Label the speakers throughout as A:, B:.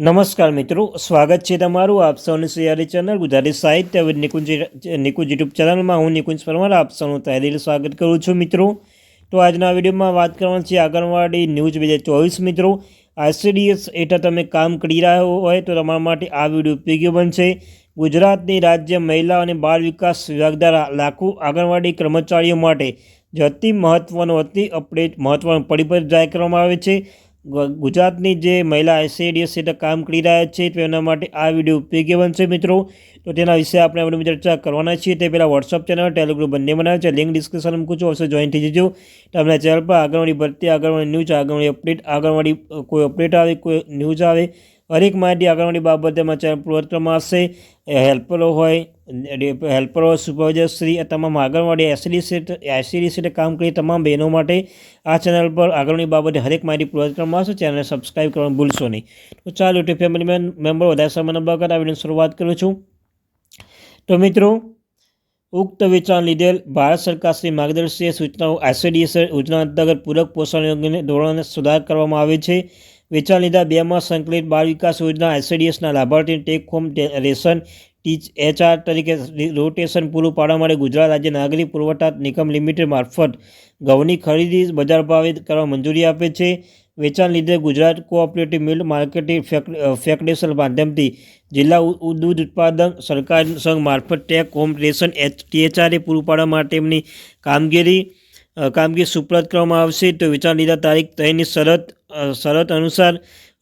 A: નમસ્કાર મિત્રો, સ્વાગત છે તમારું આપ સૌની સિયારી ચેનલ ગુજરાતી સાહિત્ય હવે નિકુંજ નિકુંજ યુટ્યુબ ચેનલમાં. હું નિકુંજ પરમાર, આપ સૌનું તહેદીલ સ્વાગત કરું છું મિત્રો. તો આજના વિડીયોમાં વાત કરવાની છે આંગણવાડી ન્યૂઝ બે હજાર ચોવીસ મિત્રો. આઈસીડીએસ હેઠળ તમે કામ કરી રહ્યા હોય તો તમારા માટે આ વીડિયો ઉપયોગી બનશે. ગુજરાતની રાજ્ય મહિલા અને બાળ વિકાસ વિભાગ દ્વારા લાખો આંગણવાડી કર્મચારીઓ માટે જતી અતિ મહત્ત્વનો અતિ અપડેટ મહત્ત્વનો પરિપત્ર જાહેર કરવામાં આવે છે. ગુજરાતની જે મહિલા આઈસીડીએસ હેઠળ કામ કરી રહ્યા છે તેના માટે આ વીડિયો ઉપયોગી બનશે મિત્રો. તો તેના વિશે આપણે આપણે ચર્ચા કરવાના છીએ. તે પહેલાં વોટ્સઅપ ચેનલ ટેલિગ્રુપ બંને બનાવે છે. લિંક ડિસ્ક્રિપ્શન મૂકું છું. અવશ્ય જોઈન થઈ જજો. તમને ચેનલ પર આગળવાળી ભરતી આગળવાળી ન્યૂઝ આગળવાળી અપડેટ આગળવાળી કોઈ અપડેટ આવે, કોઈ ન્યૂઝ આવે, હરેક માહિતી આંગણવાડી બાબતેમાં ચેનલ પૂર્વતમાં હશે હેલ્પરો હોય હેલ્પરો સુપરવાઇઝરશ્રી આ તમામ આંગણવાડી એસડી સીટ એસડી સીટે કામ કરી તમામ બહેનો માટે આ ચેનલ પર આગળની બાબતે હરેક માહિતી પ્રોજેક્ટમાં આવશે. ચેનલને સબસ્ક્રાઈબ કરવાનું ભૂલશો નહીં. તો ચાલો યુટ્યુબ ફેમિલી મેમ્બર વધારે સમય ન બગાડ આ શરૂઆત કરું છું. તો મિત્રો, ઉક્ત વેચાણ લીધેલ ભારત સરકારશ્રી માર્ગદર્શીય સૂચનાઓ આઈસીડીએસ યોજના અંતર્ગત પૂરક પોષણ યોગ્યને ધોરણોને સુધાર કરવામાં આવે છે. વેચાણ લીધા બેમાં સંકલિત બાળ વિકાસ યોજના આઈસીડીએસના લાભાર્થીને ટેક હોમ રેશન ટીચ એચઆર તરીકે રોટેશન પૂરું પાડવા માટે ગુજરાત રાજ્ય નાગરિક પુરવઠા નિગમ લિમિટેડ મારફત ઘઉંની ખરીદી બજાર ભાવે કરવા મંજૂરી આપે છે. વેચાણ લીધે Gujarat cooperative milk marketing federation માધ્યમથી જિલ્લા દૂધ ઉત્પાદક સરકાર સંઘ મારફત ટેક હોમ રેશન એચ, ટીએચઆરએ પૂરું પાડવા માટેની કામગીરી કામગીરી સુપ્રત કરવામાં આવશે. તો વેચાણ લીધા તારીખ તેની શરત શરત અનુસાર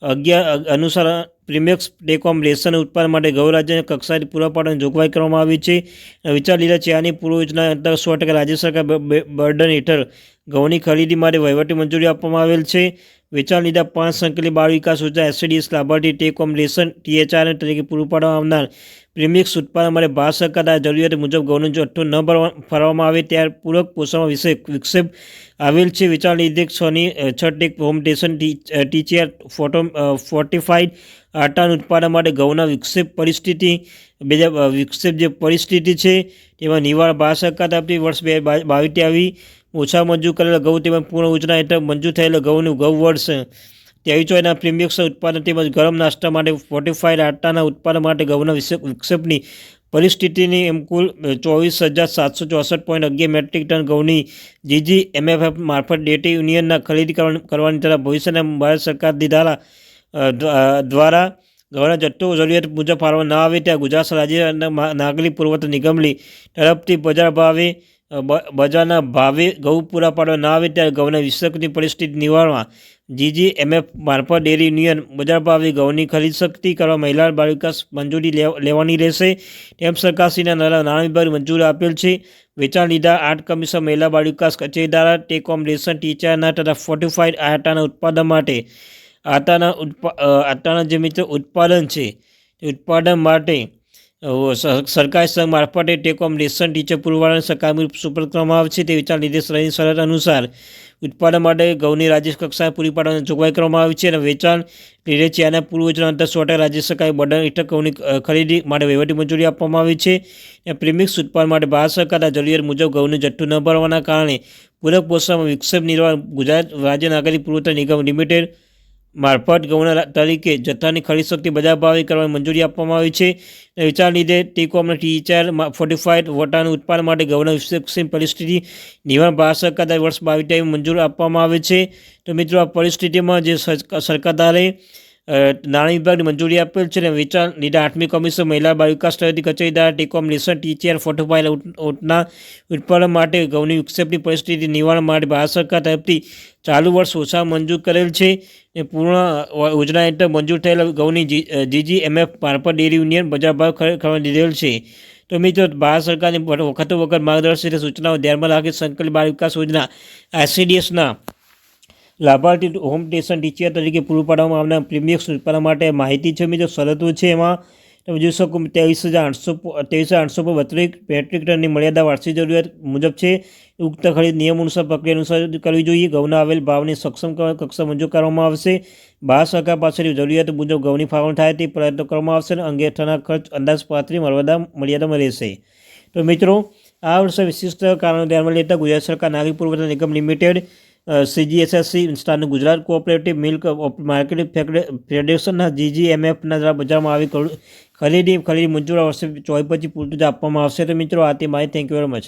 A: અગિયાર અનુસાર પ્રીમિયક્સ ટેકોમ રેશન ઉત્પાદન માટે ગૌ રાજ્યને કક્ષાએ પૂરા પાડવાની જોગવાઈ કરવામાં આવી છે. વિચાર લીધા છે આની પૂર્વ યોજના અંતર્ગત સો ટકા રાજ્ય સરકાર બર્ડન હેઠળ ઘઉંની ખરીદી માટે વહીવટી મંજૂરી આપવામાં આવેલ છે. વેચાણ લીધા પાંચ સંકલિત બાળ વિકાસ યોજના એસસીડીએસ લાભાર્થી ટેકોમ રેશન ટીએચઆર તરીકે પૂરું પાડવામાં આવનાર પ્રીમિયક્સ ઉત્પાદન માટે ભારત સરકાર જરૂરિયાત મુજબ ઘઉંનો જથ્થો ન ફરવામાં આવે ત્યારે પૂરક પોષણ વિશે વિક્ષેપ આવેલ છે. વિચારણા લીધે છની છ ટેક હોમ સ્ટેશન ટીચીઆર ફોટો ફોર્ટિફાઈડ આટાનું ઉત્પાદન માટે ઘઉંના વિક્ષેપ પરિસ્થિતિ બીજા વિક્ષેપ જે પરિસ્થિતિ છે, તેમાં નિવાર ભારત સરકાર તરફથી વર્ષ બે બાવીસ આવી ઓછા મંજૂર કરેલા ઘઉં તેમજ પૂર્ણ યોજના હેઠળ મંજૂર થયેલા ઘઉંનું ઘઉં વર્ષ ત્રેવીસ ચોયના પ્રીમિયક્સ ઉત્પાદન તેમજ ગરમ નાસ્તા માટે ફોર્ટિફાઈડ આટાના ઉત્પાદન માટે ગૌના વિક્ષેપ વિક્ષેપની પરિસ્થિતિની એમ કુલ ચોવીસ હજાર સાતસો ચોસઠ પોઈન્ટ અગિયાર મેટ્રિક ટન ઘઉંની જીજી એમએફએફ મારફત ડેટી યુનિયનના ખરીદી કરવાની તથા ભવિષ્યના ભારત સરકાર અ, દ્વારા ઘઉંના જથ્થો જરૂરિયાત મુજબ ફાળવવામાં ન આવે ત્યાં ગુજરાત રાજ્યના નાગરિક પુરવઠા નિગમની તરફથી બજાર ભાવે બજારના ભાવે ઘઉં પૂરા પાડવા ના આવે ત્યારે ઘઉંના વિષયકની પરિસ્થિતિ નિવારવા જીજી એમએફ મારફત ડેરી યુનિયન બજાર ભાવે ઘઉંની ખરીદ શક્તિ કરવા મહિલા બાળ વિકાસ મંજૂરી લેવ- લેવાની રહેશે. તેમ સરકારશ્રીના નાણાં વિભાગે મંજૂરી આપેલ છે. વેચાણ લીધા આર્ટ કમિશન મહિલા બાળ વિકાસ કચેરી દ્વારા ટેકોમ રેશન, ટીચરના તથા ફોર્ટિફાઈડ આટાના ઉત્પાદન માટે, આટાના ઉત્પા આટાના જે મિત્રો ઉત્પાદન છે. તે ઉત્પાદન માટે સરકારી સંઘ મારફતે ટેકોમ રેશન ટીચર પુરવાળાને સરકાર સુપર કરવામાં આવશે તે વિચાર લીધે શ્રેણી શરત અનુસાર ઉત્પાદન માટે ઘઉંની રાજ્ય કક્ષાએ પૂરી પાડવાની જોગવાઈ કરવામાં આવી છે અને વેચાણ લીધે ચિયાના અંતર સો રાજ્ય સરકારે બર્ડન હેઠળ ઘઉંની ખરીદી માટે વહીવટી મંજૂરી આપવામાં આવી છે અને પ્રીમિક્સ ઉત્પાદન માટે ભારત સરકારના જરૂરિયાત મુજબ ઘઉંનું જથ્થું ન ભરવાના કારણે પૂરક પોષણમાં વિક્ષેપ નિર્વાહ ગુજરાત રાજ્ય નાગરિક પુરવઠા નિગમ લિમિટેડ મારફત ગવર્નર તરીકે જથ્થાની ખરીદ શક્તિ બજાર ભાવે કરવાની મંજૂરી આપવામાં આવી છે. વિચાર લીધે ટીકોમ અને ટીચર ફોર્ટિફાઈડ વોટાનું ઉત્પાદન માટે ગવર્નર વિક્ષેપ પરિસ્થિતિ નિવારણ ભારત સરકાર દ્વારા વર્ષ બાવીસ મંજૂર આપવામાં આવે છે. તો મિત્રો, આ પરિસ્થિતિમાં જે સરક- સરકાર દ્વારા નાણાં વિભાગની મંજૂરી આપેલ છે અને વેચાણ લીધા આઠમી કમિશન મહિલા બાળ વિકાસ તરફથી કચેરી દ્વારા ટેકોમ લેસન ટીચર ફોટોફાઇલ ઓટના ઉત્પાદન માટે ઘઉંની વિક્ષેપની પરિસ્થિતિ નિવારણ માટે ભારત સરકાર તરફથી ચાલુ વર્ષ ઓછા મંજૂર કરેલ છે. અને પૂર્ણ યોજના હેઠળ મંજૂર થયેલ ઘઉંની જીજી એમએફ મારફત ડેરી યુનિયન બજાર ભાવ ખરી- ખરીદી દીધેલ છે. તો મિત્રો, ભારત સરકારની વખતો વખત માર્ગદર્શિત સૂચનાઓ ધ્યાનમાં રાખી સંકલિત બાળ વિકાસ યોજના આઈસીડીએસના લાભાર્થી હોમ સ્ટેશન ટીચર તરીકે પૂરું પાડવામાં આવનાર પ્રીમિયક્સ ઉત્પાદન માટે માહિતી છે મિત્રો, શરતો છે એમાં. તમે જોઈ શકો ત્રેવીસ હજાર આઠસો ત્રેવીસ હજાર આઠસો પર બત્રીસ મેટ્રિક ટનની મર્યાદા વાર્ષિક જરૂરિયાત મુજબ છે. ઉક્ત ખરીદ નિયમ અનુસાર પ્રક્રિયા અનુસાર કરવી જોઈએ. ઘઉંના આવેલ ભાવને સક્ષમ કક્ષા મંજૂર કરવામાં આવશે. ભારત સરકાર પાસેથી જરૂરિયાત મુજબ ઘઉંની ફાળવણી થાય તે પ્રયત્નો કરવામાં આવશે અને અંગે થનાર ખર્ચ અંદાજપાત્રી મર્યાદા, મર્યાદામાં રહેશે. તો મિત્રો, આ વર્ષે વિશિષ્ટ કારણો ધ્યાનમાં લેતા ગુજરાત સરકાર નાગરિક પુરવઠા નિગમ લિમિટેડ સીજીએસએસસી વિસ્તારનું ગુજરાત કોઓપરેટિવ મિલ્ક માર્કેટિંગ ફેડરેશનના જીજીએમએફના દ્વારા બજારમાં આવી ખરીદી ખરીદી મંજૂર વર્ષે ચોઈ પછી પૂરતું જ આપવામાં આવશે. તો મિત્રો, આ તે માહિતી થેન્ક યુ વેરી મચ